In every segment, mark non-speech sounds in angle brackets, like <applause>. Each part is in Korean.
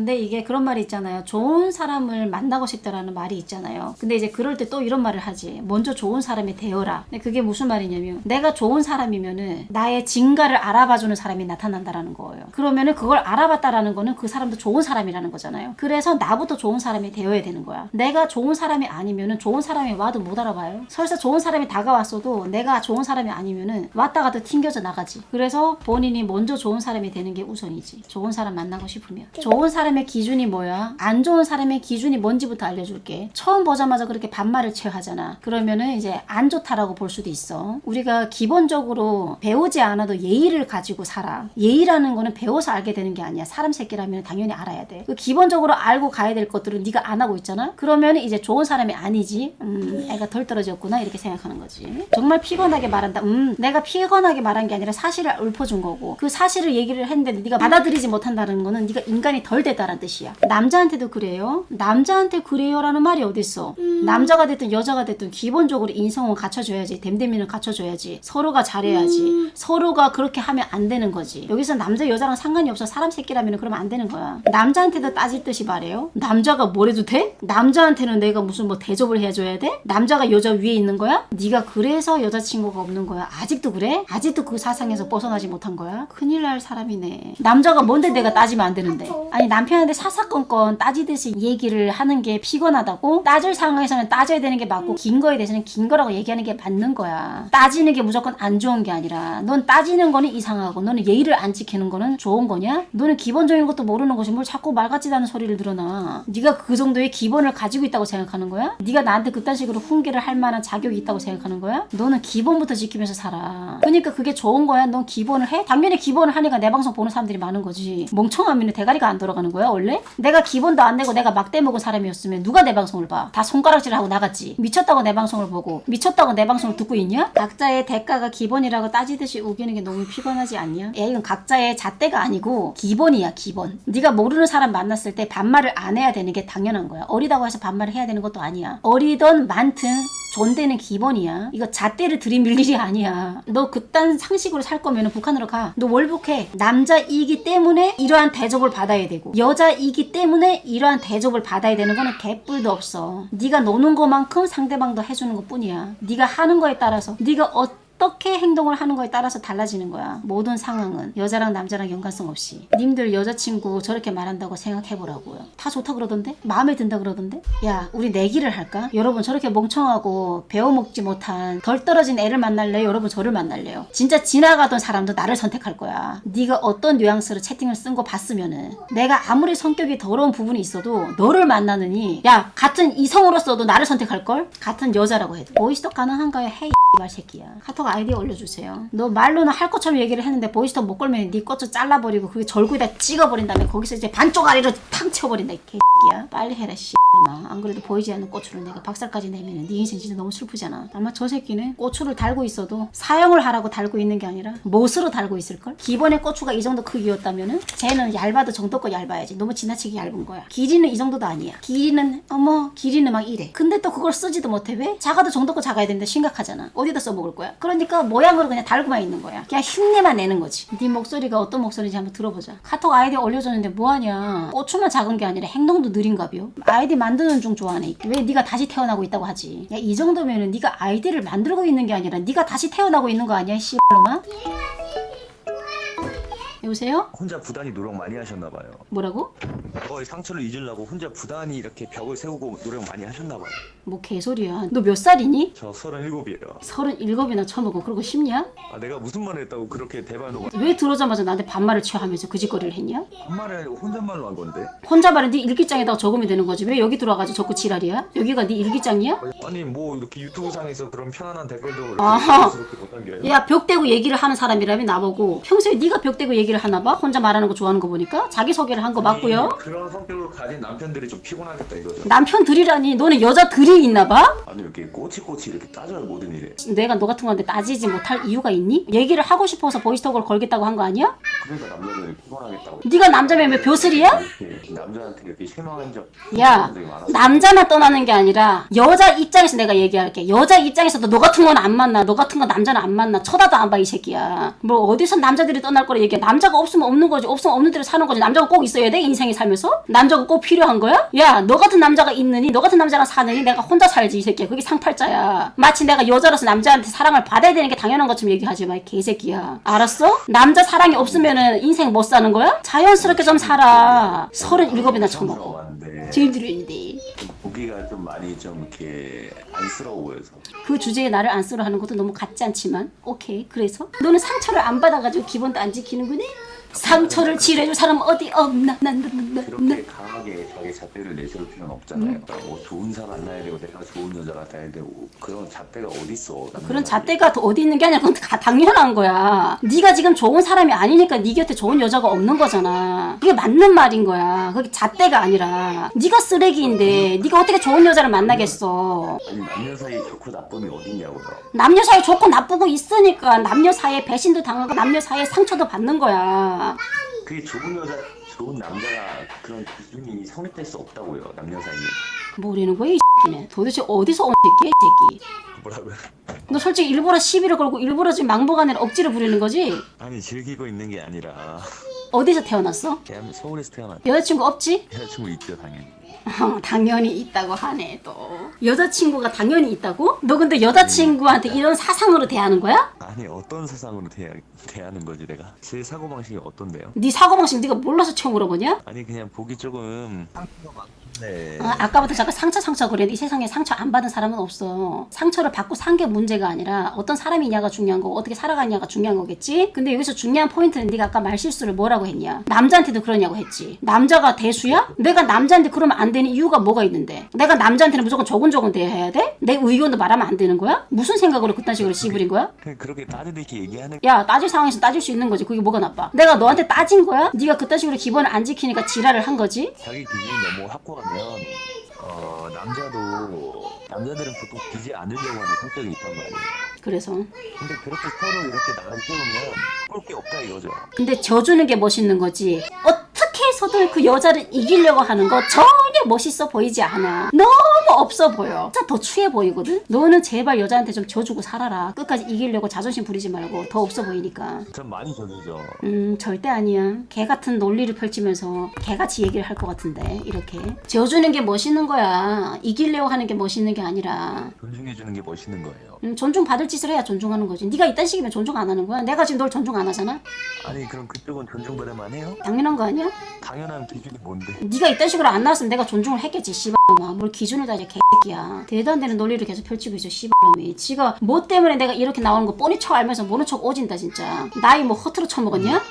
근데 이게 그런 말이 있잖아요. 좋은 사람을 만나고 싶다라는 말이 있잖아요. 근데 이제 그럴 때 또 이런 말을 하지. 먼저 좋은 사람이 되어라. 근데 그게 무슨 말이냐면 내가 좋은 사람이면은 나의 진가를 알아봐주는 사람이 나타난다라는 거예요. 그러면은 그걸 알아봤다라는 거는 그 사람도 좋은 사람이라는 거잖아요. 그래서 나부터 좋은 사람이 되어야 되는 거야. 내가 좋은 사람이 아니면은 좋은 사람이 와도 못 알아봐요. 설사 좋은 사람이 다가왔어도 내가 좋은 사람이 아니면은 왔다 갔다 튕겨져 나가지. 그래서 본인이 먼저 좋은 사람이 되는 게 우선이지. 좋은 사람 만나고 싶으면. 좋은 사람 의 기준이 뭐야? 안 좋은 사람의 기준이 뭔지부터 알려줄게. 처음 보자마자 그렇게 반말을 취하잖아. 그러면은 이제 안 좋다라고 볼 수도 있어. 우리가 기본적으로 배우지 않아도 예의를 가지고 살아. 예의라는 거는 배워서 알게 되는 게 아니야. 사람 새끼라면 당연히 알아야 돼. 그 기본적으로 알고 가야 될 것들은 네가 안 하고 있잖아. 그러면 이제 좋은 사람이 아니지. 음, 애가 덜 떨어졌구나 이렇게 생각하는 거지. 정말 피곤하게 말한다. 음, 내가 피곤하게 말한 게 아니라 사실을 읊어준 거고 그 사실을 얘기를 했는데 네가 받아들이지 못한다는 거는 네가 인간이 덜 됐다는 뜻이야. 남자한테도 그래요. 남자한테 그래요라는 말이 어딨어. 남자가 됐든 여자가 됐든 기본적으로 인성은 갖춰줘야지. 댐댐이는 갖춰줘야지. 서로가 잘해야지. 서로가 그렇게 하면 안 되는 거지. 여기서 남자 여자랑 상관이 없어. 사람 새끼라면 그러면 안 되는 거야. 남자한테도 따지듯이 말해요. 남자가 뭘 해도 돼? 남자한테는 내가 무슨 뭐 대접을 해줘야 돼? 남자가 여자 위에 있는 거야? 네가 그래서 여자친구가 없는 거야. 아직도 그래? 아직도 그 사상에서 벗어나지 못한 거야? 큰일 날 사람이네. 남자가 뭔데 내가 따지면 안 되는데. 아니 남 편한테 사사건건 따지듯이 얘기를 하는 게 피곤하다고? 따질 상황에서는 따져야 되는 게 맞고 긴 거에 대해서는 긴 거라고 얘기하는 게 맞는 거야. 따지는 게 무조건 안 좋은 게 아니라 넌 따지는 거는 이상하고 너는 예의를 안 지키는 거는 좋은 거냐? 너는 기본적인 것도 모르는 것이 뭘 자꾸 말 같지도 않은 소리를 들어놔. 네가 그 정도의 기본을 가지고 있다고 생각하는 거야? 네가 나한테 그딴 식으로 훈계를 할 만한 자격이 있다고 생각하는 거야? 너는 기본부터 지키면서 살아. 그러니까 그게 좋은 거야? 넌 기본을 해? 당연히 기본을 하니까 내 방송 보는 사람들이 많은 거지. 멍청하면 대가리가 안 돌아가는 거야 원래? 내가 기본도 안 내고 내가 막대 먹은 사람이었으면 누가 내 방송을 봐? 다 손가락질하고 나갔지. 미쳤다고 내 방송을 보고 미쳤다고 내 방송을 듣고 있냐? 각자의 대가가 기본이라고 따지듯이 우기는 게 너무 피곤하지 않냐? 야 이건 각자의 잣대가 아니고 기본이야 기본. 네가 모르는 사람 만났을 때 반말을 안 해야 되는 게 당연한 거야. 어리다고 해서 반말을 해야 되는 것도 아니야. 어리던 많든 존대는 기본이야. 이거 잣대를 들이밀 일이 아니야. 너 그딴 상식으로 살 거면 북한으로 가. 너 월북해. 남자이기 때문에 이러한 대접을 받아야 되고 여자이기 때문에 이러한 대접을 받아야 되는 거는 개뿔도 없어. 네가 노는 것만큼 상대방도 해주는 것뿐이야. 네가 하는 거에 따라서 네가 어 어떻게 행동을 하는 거에 따라서 달라지는 거야. 모든 상황은 여자랑 남자랑 연관성 없이. 님들 여자친구 저렇게 말한다고 생각해 보라고요. 다 좋다 그러던데? 마음에 든다 그러던데? 야, 우리 내기를 할까? 여러분 저렇게 멍청하고 배워먹지 못한 덜 떨어진 애를 만날래요? 여러분 저를 만날래요? 진짜 지나가던 사람도 나를 선택할 거야. 네가 어떤 뉘앙스로 채팅을 쓴 거 봤으면은 내가 아무리 성격이 더러운 부분이 있어도 너를 만나느니 야 같은 이성으로서도 나를 선택할 걸? 같은 여자라고 해도 보이스톡 가능한가요? 헤이 말 새끼야. 카톡 아이디 올려주세요. 너 말로는 할 것처럼 얘기를 했는데 보이스톡 못 걸면 네 것도 잘라버리고 그게 절구에다 찍어버린 다음에 거기서 이제 반쪽 아래로 탕 쳐버린다 이 개새끼야. 빨리 해라 씨. 안 그래도 보이지 않는 고추를 내가 박살까지 내면 네 인생 진짜 너무 슬프잖아. 아마 저 새끼는 고추를 달고 있어도 사용을 하라고 달고 있는 게 아니라 못으로 달고 있을걸? 기본의 고추가 이 정도 크기였다면은 쟤는 얇아도 정도껏 얇아야지. 너무 지나치게 얇은 거야. 길이는 이 정도도 아니야. 길이는 어머 길이는 막 이래. 근데 또 그걸 쓰지도 못해 왜? 작아도 정도껏 작아야 되는데 심각하잖아. 어디다 써먹을 거야? 그러니까 모양으로 그냥 달고만 있는 거야. 그냥 흉내만 내는 거지. 네 목소리가 어떤 목소리인지 한번 들어보자. 카톡 아이디 올려줬는데 뭐하냐? 고추만 작은 게 아니라 행동도 느린가벼? 아이디 만 드는 중 좋아하네. 왜 네가 다시 태어나고 있다고 하지? 야 이 정도면은 네가 아이디를 만들고 있는 게 아니라 네가 다시 태어나고 있는 거 아니야? 씨발놈아? 여보세요? 혼자 부단히 노력 많이 하셨나 봐요. 뭐라고? 거의 상처를 잊으려고 혼자 부단히 이렇게 벽을 세우고 노력 많이 하셨나 봐요. 뭐 개소리야. 너 몇 살이니? 저 37이에요. 서른일곱이나 처먹고 그러고 싶냐? 아 내가 무슨 말을 했다고 그렇게 대반으로 왜 들어오자마자 나한테 반말을 취하면서 그 짓거리를 했냐? 아니고 혼잣말로 한 건데. 혼자 말은 네 일기장에다가 적으면 되는 거지. 왜 여기 들어와가지고 적고 지랄이야? 여기가 네 일기장이야? 아니 뭐 이렇게 유튜브 상에서 그런 편안한 댓글도 이렇게 아하. 그렇게 못 남겨요. 야 벽 대고 얘기를 하는 사람이라면 나보고 평소에 네가 벽 대고 얘기를 하나 봐? 혼자 말하는 거 좋아하는 거 보니까 자기 소개를 한 거 맞고요. 그런 성격을 가진 남편들이 좀 피곤하겠다 이거죠. 남편들이라니 너는 여자들이 있나 봐? 아니 이렇게 꼬치꼬치 이렇게 따져요 모든 일에? 내가 너 같은 건데 따지지 못할 이유가 있니? 얘기를 하고 싶어서 보이스톡을 걸겠다고 한 거 아니야? 그러니까 남자들 피곤하겠다고. 네가 남자면 왜 벼슬이야? 이렇게 남자한테 이렇게 실망한 적야 적이 많아서. 남자만 떠나는 게 아니라 여자 입장에서 내가 얘기할게. 여자 입장에서도 너 같은 건 안 만나. 너 같은 건 남자는 안 만나. 쳐다도 안 봐 이 새끼야. 뭐 어디서 남자들이 떠날 거라 얘기해. 남자가 없으면 없는 거지. 없으면 없는 대로 사는 거지. 남자가 꼭 있어야 돼 인생에 살면서? 남자가 꼭 필요한 거야? 야 너 같은 남자가 있느니 너 같은 남자랑 사느니 내가 혼자 살지 이 새끼야. 그게 상팔자야. 마치 내가 여자로서 남자한테 사랑을 받아야 되는 게 당연한 것처럼 얘기하지 마 이 개새끼야. 알았어? 남자 사랑이 없으면은 인생 못 사는 거야? 자연스럽게 좀 살아. 서른 일곱이나 처먹고 왔는데 제일 들었는데. 보기가 좀 많이 좀 이렇게 안쓰러워 보여서. 그 주제에 나를 안 쓰러 하는 것도 너무 같지 않지만 오케이. 그래서? 너는 상처를 안 받아가지고 기본도 안 지키는구나? 상처를 치료해줄 사람 어디 없나? 난난난난. 그렇게 강하게 자기 잣대를 내세울 필요는 없잖아요. 그러니까 뭐 좋은 사람 만나야 되고 내가 좋은 여자가 돼야 되고 그런 잣대가 어디 있어? 그런 잣대가 더 어디 있는 게 아니라 그건 다 당연한 거야. 네가 지금 좋은 사람이 아니니까 네 곁에 좋은 여자가 없는 거잖아. 그게 맞는 말인 거야. 그게 잣대가 아니라. 네가 쓰레기인데 네가 어떻게 좋은 여자를 만나겠어? 아니 남녀 사이 좋고 나쁨이 어디 있냐고요. 남녀 사이 좋고 나쁘고 있으니까 남녀 사이에 배신도 당하고 남녀 사이에 상처도 받는 거야. 그게 좋은 여자, 좋은 남자가 그런 기준이 성립될 수 없다고요. 남녀 사이에. 뭐라는 거야 이 새끼는 도대체 어디서 온 새끼야 이 새끼 뭐라고요? 너 솔직히 일부러 시비를 걸고 일부러 지금 망보가 아니라 억지로 부리는 거지 아니 즐기고 있는 게 아니라 어디서 태어났어? 대한 서울에서 태어난 여자친구 없지? 여자친구 있죠 당연히. 어, 당연히 있다고 하네 또 여자친구가 당연히 있다고? 너 근데 여자친구한테 이런 사상으로 대하는 거야? 아니 어떤 세상으로 대하, 대하는 거지 내가? 제 사고 방식이 어떤데요? 네 사고방식 네가 몰라서 처음 물어보냐? 아니 그냥 보기 조금 상처가 많던데. 아, 아까부터 잠깐 상처 상처 그랬는데 이 세상에 상처 안 받은 사람은 없어 상처를 받고 산 게 문제가 아니라 어떤 사람이냐가 중요한 거고 어떻게 살아가냐가 중요한 거겠지 근데 여기서 중요한 포인트는 네가 아까 말실수를 뭐라고 했냐 남자한테도 그러냐고 했지 남자가 대수야? 내가 남자한테 그러면 안 되는 이유가 뭐가 있는데 내가 남자한테는 무조건 조곤조곤 대해야 돼? 내 의견도 말하면 안 되는 거야? 무슨 생각으로 그딴 식으로 씨부린 거야? 그냥 그렇게 따지듯이 얘기하는 야 따질 상황에서 따질 수 있는 거지 그게 뭐가 나빠 내가 너한테 따진 거야? 네가 그딴 식으로 기본을 안 지키니까 지랄을 한 거지 자기 기준이 너무 확고하면 어 남자도 남자들은 보통 비지 않으려고 하는 성격이 있단 말이에요. 그래서 근데 그렇게 서로 이렇게 나를 세우면 볼게 없다 이거죠. 근데 져주는 게 멋있는 거지. 어떻게 해서든 그 여자를 이기려고 하는 거 전혀 멋있어 보이지 않아. 너무 없어 보여. 진짜 더 추해 보이거든? 너는 제발 여자한테 좀 져주고 살아라. 끝까지 이기려고 자존심 부리지 말고 더 없어 보이니까. 전 많이 저기죠. 음, 절대 아니야. 개 같은 논리를 펼치면서 개같이 얘기를 할 것 같은데, 이렇게. 져주는 게 멋있는 거야. 이기려고 하는 게 멋있는 게 아니라. 존중해 주는 게 멋있는 거예요. 음, 존중받을 짓을 해야 존중하는 거지. 네가 이딴 식이면 존중 안 하는 거야. 내가 지금 널 존중 안 하잖아? 아니 그럼 그쪽은 존중받을만 해요? 당연한 거 아니야? 당연한 기준이 뭔데? 네가 이딴 식으로 안 나왔으면 내가 존중을 했겠지 씨발놈아 뭘 기준을 다져 개새끼야. 대도 안 되는 논리를 계속 펼치고 있어 씨발놈이. 지가 뭐 때문에 내가 이렇게 나오는 거 뻔히 쳐 알면서 모른 척 오진다 진짜. 나이 뭐 허투루 쳐먹었냐?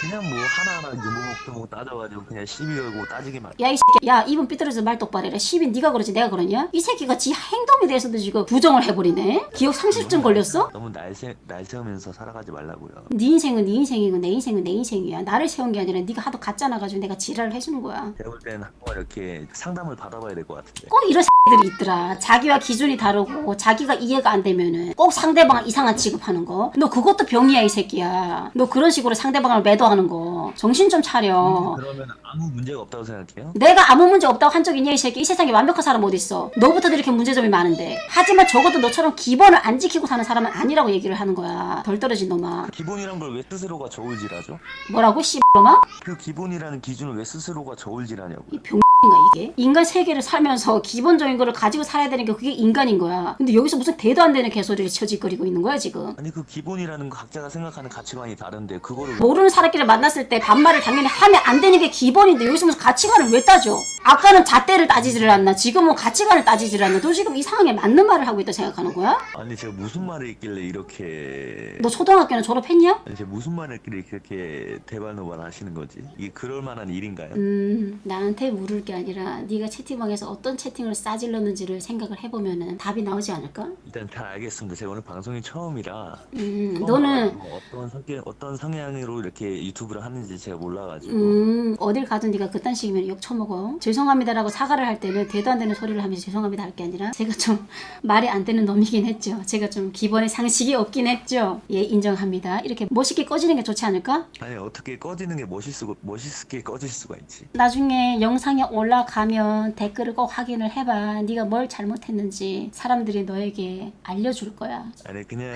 그냥 뭐 하나하나 유무목두목 따져가지고 그냥 시비 걸고 따지기만. 야 이 새끼야 야 입은 삐뚤어져서 말 똑바로 해라 시빈 네가 그러지 내가 그러냐? 이 새끼가 지 행동에 대해서도 지금 부정을 해버리네 기억 상실증 걸렸어? 너무 날, 세, 날 세우면서 살아가지 말라고요. 네 인생은 네 인생이고 내 인생은 내 인생이야 나를 세운 게 아니라 네가 하도 가짜나 가지고 내가 지랄을 해주는 거야 제가 볼 때는 한번 이렇게 상담을 받아봐야 될 것 같은데. 꼭 이런 새들이 있더라. 자기와 기준이 다르고 자기가 이해가 안 되면은 꼭 상대방을 이상한 취급하는 거. 너 그것도 병이야 이 새끼야. 너 그런 식으로 상대방을 매 도하는 거. 정신 좀 차려. 그러면 아무 문제가 없다고 생각해요? 내가 아무 문제 없다고 한 적 있냐 이 새끼 이 세상에 완벽한 사람 어디 있어 너부터도 이렇게 문제점이 많은데 하지만 적어도 너처럼 기본을 안 지키고 사는 사람은 아니라고 얘기를 하는 거야 덜 떨어진 놈아 기본이란 걸 왜 스스로가 저울질하죠? 뭐라고 씨발놈아 그 기본이라는 기준을 왜 스스로가 저울질하냐고요? 이병 인가 이게? 인간 세계를 살면서 기본적인 거를 가지고 살아야 되는 게 그게 인간인 거야. 근데 여기서 무슨 대도 안 되는 개소리를 쳐질거리고 있는 거야 지금. 아니 그 기본이라는 거 각자가 생각하는 가치관이 다른데 그거를 모르는 사람끼리 만났을 때 반말을 당연히 하면 안 되는 게 기본인데 여기서 무슨 가치관을 왜 따져? 아까는 잣대를 따지지를 않나 지금은 가치관을 따지지를 않나 너 지금 이 상황에 맞는 말을 하고 있다 생각하는 거야? 아니 제가 무슨 말을 했길래 이렇게 너 초등학교는 졸업했냐? 아니 제가 무슨 말을 했길래 그렇게 대발노발 하시는 거지? 이게 그럴 만한 일인가요? 음 나한테 물을 게 아니라 네가 채팅방에서 어떤 채팅을 싸질렀는지를 생각을 해보면은 답이 나오지 않을까? 일단 잘 알겠습니다. 제가 오늘 방송이 처음이라 음, 처음 너는 와가지고 어떤 성격, 어떤 성향으로 이렇게 유튜브를 하는지 제가 몰라가지고 음, 어딜 가든 네가 그딴 식이면 욕 처먹어. 죄 송합니다라고 사과를 할 때는 대도 안 되는 소리를 하면서 죄송합니다 할 게 아니라 제가 좀 <laughs> 말이 안 되는 놈이긴 했죠. 제가 좀 기본의 상식이 없긴 했죠. 예, 인정합니다. 이렇게 멋있게 꺼지는 게 좋지 않을까? 아니 어떻게 꺼지는 게 멋있고 멋있게 꺼질 수가 있지. 나중에 영상이 올라가면 댓글을 꼭 확인을 해봐. 네가 뭘 잘못했는지 사람들이 너에게 알려줄 거야. 아니 그냥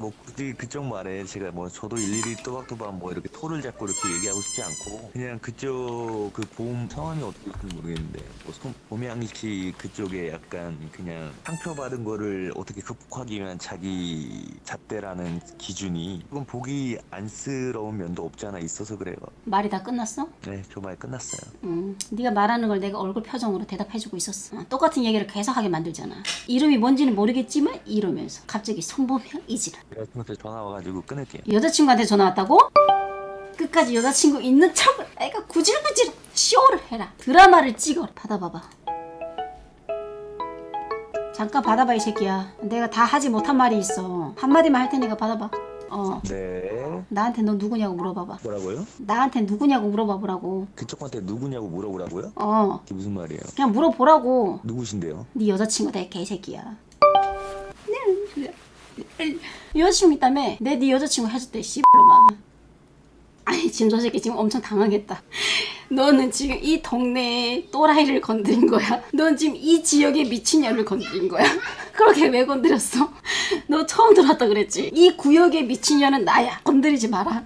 뭐 굳이 그쪽 말에 제가 뭐 저도 일일이 또박또박 뭐 이렇게 토를 잡고 이렇게 얘기하고 싶지 않고 그냥 그쪽 그 보험 성함이 어떻게 될지 모르겠는데 뭐 송- 봄양 씨 그쪽에 약간 그냥 상처받은 거를 어떻게 극복하기 위한 자기 잣대라는 기준이 조금 보기 안쓰러운 면도 없지 않아 있어서 그래요. 말이 다 끝났어? 네, 저 말 끝났어요. 음, 네가 말하는 걸 내가 얼굴 표정으로 대답해주고 있었어. 어, 똑같은 얘기를 계속하게 만들잖아. 이름이 뭔지는 모르겠지만 이러면서 갑자기 손보명 이지랄. 여자친구한테 전화 와가지고 끊을게요. 여자친구한테 전화 왔다고? 끝까지 여자친구 있는 척을 애가 구질구질 쇼를 해라. 드라마를 찍어. 받아봐봐. 잠깐 받아봐 이 새끼야. 내가 다 하지 못한 말이 있어. 한마디만 할 테니까 받아봐. 어. 네. 나한테 너 누구냐고 물어봐봐. 뭐라고요? 나한테 누구냐고 물어봐보라고. 그쪽한테 누구냐고 물어보라고요? 어. 그게 무슨 말이에요? 그냥 물어보라고. 누구신데요? 네 여자친구다 이 개새끼야. 여자친구 있다며? 내 네 여자친구 해줬대 씨발로만. 아니 지금 저 새끼 지금 엄청 당황했다. 너는 지금 이 동네에 또라이를 건드린 거야. 넌 지금 이 지역의 미친년을 건드린 거야. <laughs> 그렇게 왜 건드렸어? 너 처음 들어왔다 그랬지? 이 구역의 미친년은 나야. 건드리지 마라.